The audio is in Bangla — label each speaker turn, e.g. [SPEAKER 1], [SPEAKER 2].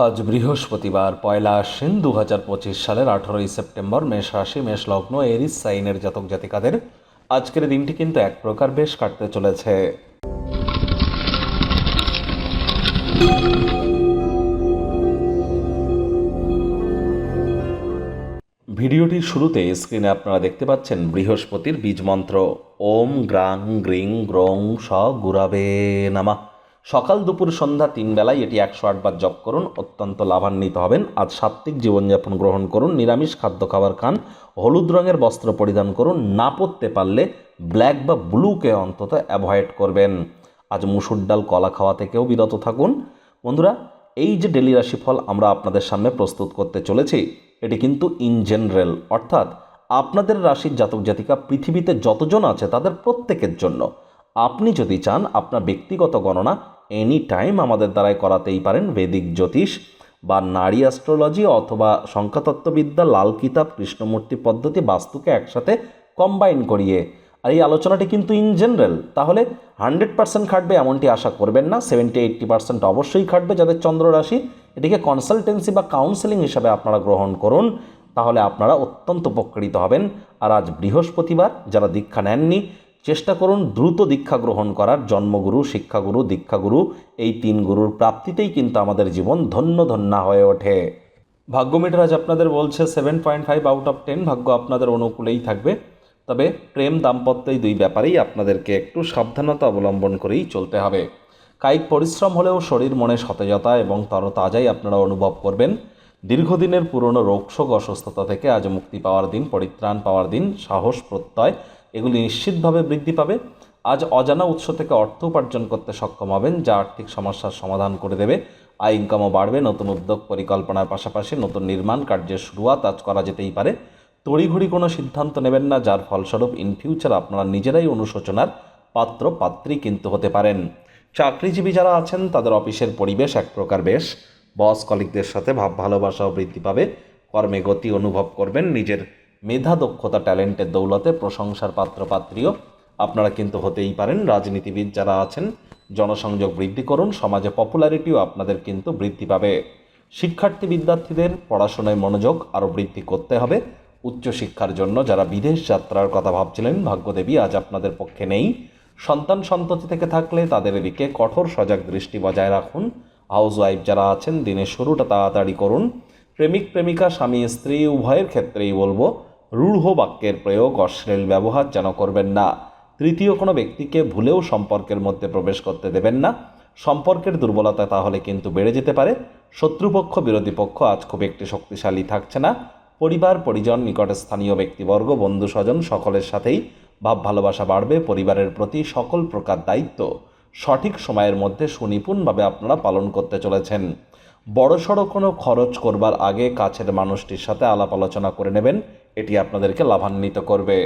[SPEAKER 1] আজ বৃহস্পতিবার, পয়লা আশ্বিন দু হাজার পঁচিশ সালের আঠারোই সেপ্টেম্বর, মেষ রাশি, মেষ লগ্ন, এরিস সাইনের জাতক জাতিকাদের আজকের দিনটি কিন্তু এক প্রকার বেশ কাটতে চলেছে। ভিডিওটির শুরুতে স্ক্রিনে আপনারা দেখতে পাচ্ছেন বৃহস্পতির বীজ মন্ত্র। ওম গ্রাং গ্রিং গ্রং স গুরাবে নামা। সকাল দুপুর সন্ধ্যা তিন বেলায় এটি একশো আটবার জপ করুন, অত্যন্ত লাভান্বিত হবেন। আজ সাত্ত্বিক জীবনযাপন গ্রহণ করুন, নিরামিষ খাদ্য খাবার খান, হলুদ রঙের বস্ত্র পরিধান করুন, না পরতে পারলে ব্ল্যাক বা ব্লুকে অন্তত অ্যাভয়েড করবেন। আজ মুসুর ডাল, কলা খাওয়া থেকেও বিরত থাকুন। বন্ধুরা, এই যে ডেলি রাশিফল আমরা আপনাদের সামনে প্রস্তুত করতে চলেছি, এটি কিন্তু ইন জেনারেল অর্থাৎ আপনাদের রাশির জাতক জাতিকা পৃথিবীতে যতজন আছে তাদের প্রত্যেকের জন্য। আপনি যদি চান আপনার ব্যক্তিগত গণনা এনি টাইম আমাদের দ্বারাই করাতেই পারেন বেদিক জ্যোতিষ বা নারী অ্যাস্ট্রোলজি অথবা সংখ্যাতত্ত্ববিদ্যা, লাল কিতাব, কৃষ্ণমূর্তি পদ্ধতি বাস্তুকে একসাথে কম্বাইন করিয়ে। আর এই আলোচনাটি কিন্তু ইন জেনারেল তাহলে হান্ড্রেড পার্সেন্ট খাটবে এমনটি আশা করবেন না সেভেন্টি এইট্টি পার্সেন্ট অবশ্যই খাটবে যাদের চন্দ্র রাশি। এটিকে কনসালটেন্সি বা কাউন্সেলিং হিসাবে আপনারা গ্রহণ করুন, তাহলে আপনারা অত্যন্ত উপকৃত হবেন। আর আজ বৃহস্পতিবার, যারা দীক্ষা নেননি চেষ্টা করুন দ্রুত দীক্ষা গ্রহণ করার। জন্মগুরু, শিক্ষাগুরু, দীক্ষাগুরু, এই তিন গুরুর প্রাপ্তিতেই কিন্তু আমাদের জীবন ধন্য ধন্যা হয়ে ওঠে। ভাগ্য মিটার আজ আপনাদের বলছে seven point five out of ten ভাগ্য আপনাদের অনুকূলেই থাকবে। তবে প্রেম দাম্পত্য এই দুই ব্যাপারেই আপনাদেরকে একটু সাবধানতা অবলম্বন করেই চলতে হবে। কায়িক পরিশ্রম হলেও শরীর মনে সতেজতা এবং তরতাজাই আপনারা অনুভব করবেন। দীর্ঘদিনের পুরনো রোগশোক অসুস্থতা থেকে আজ মুক্তি পাওয়ার দিন, পরিত্রাণ পাওয়ার দিন, সাহস প্রত্যয় এগুলি নিশ্চিতভাবে বৃদ্ধি পাবে। আজ অজানা উৎস থেকে অর্থ উপার্জন করতে সক্ষম হবেন, যা আর্থিক সমস্যার সমাধান করে দেবে। আয় ইনকামও বাড়বে, নতুন উদ্যোগ পরিকল্পনার পাশাপাশি নতুন নির্মাণ কার্যের শুরুয়াত আজ করা যেতেই পারে। তড়িঘড়ি কোনো সিদ্ধান্ত নেবেন না, যার ফলস্বরূপ ইন ফিউচার আপনারা নিজেরাই অনুশোচনার পাত্র, পাত্রী কিন্তু হতে পারেন। চাকরিজীবী যারা আছেন, তাদের অফিসের পরিবেশ এক প্রকার বেশ। বস কলিকদের সাথে ভাব ভালোবাসাও বৃদ্ধি পাবে। কর্মে গতি অনুভব করবেন, নিজের মেধা দক্ষতা, ট্যালেন্টের দৌলতে প্রশংসার পাত্রপাত্রীও আপনারা কিন্তু হতেই পারেন। রাজনীতিবিদ যারা আছেন, জনসংযোগ বৃদ্ধি করুন, সমাজে পপুলারিটিও আপনাদের কিন্তু বৃদ্ধি পাবে। শিক্ষার্থী বিদ্যার্থীদের পড়াশোনায় মনোযোগ আরও বৃদ্ধি করতে হবে। উচ্চশিক্ষার জন্য যারা বিদেশ যাত্রার কথা ভাবছিলেন, ভাগ্যদেবী আজ আপনাদের পক্ষে নেই। সন্তান সন্ততি থেকে থাকলে তাদের এদিকে কঠোর সজাগ দৃষ্টি বজায় রাখুন। হাউস ওয়াইফ যারা আছেন, দিনের শুরুটা তাড়াতাড়ি করুন। প্রেমিক, প্রেমিকা, স্বামী, স্ত্রী, উভয়ের ক্ষেত্রেই বলব রূঢ় বাক্যের প্রয়োগ অশ্লীল ব্যবহার যেন করবেন না। তৃতীয় কোনো ব্যক্তিকে ভুলেও সম্পর্কের মধ্যে প্রবেশ করতে দেবেন না। সম্পর্কের দুর্বলতা তাহলে কিন্তু বেড়ে যেতে পারে। শত্রুপক্ষ, বিরোধী পক্ষ আজ খুব একটি শক্তিশালী থাকছে না। পরিবার, পরিজন, নিকটে স্থানীয় ব্যক্তিবর্গ, বন্ধু স্বজন সকলের সাথেই ভাব ভালোবাসা বাড়বে। পরিবারের প্রতি সকল প্রকার দায়িত্ব সঠিক সময়ের মধ্যে সুনিপুণভাবে আপনারা পালন করতে চলেছেন। বড়সড় কোনো খরচ করবার আগে কাছের মানুষটির সাথে আলাপ আলোচনা করে নেবেন। এটি আপনাদেরকে লাভান্বিত করবে।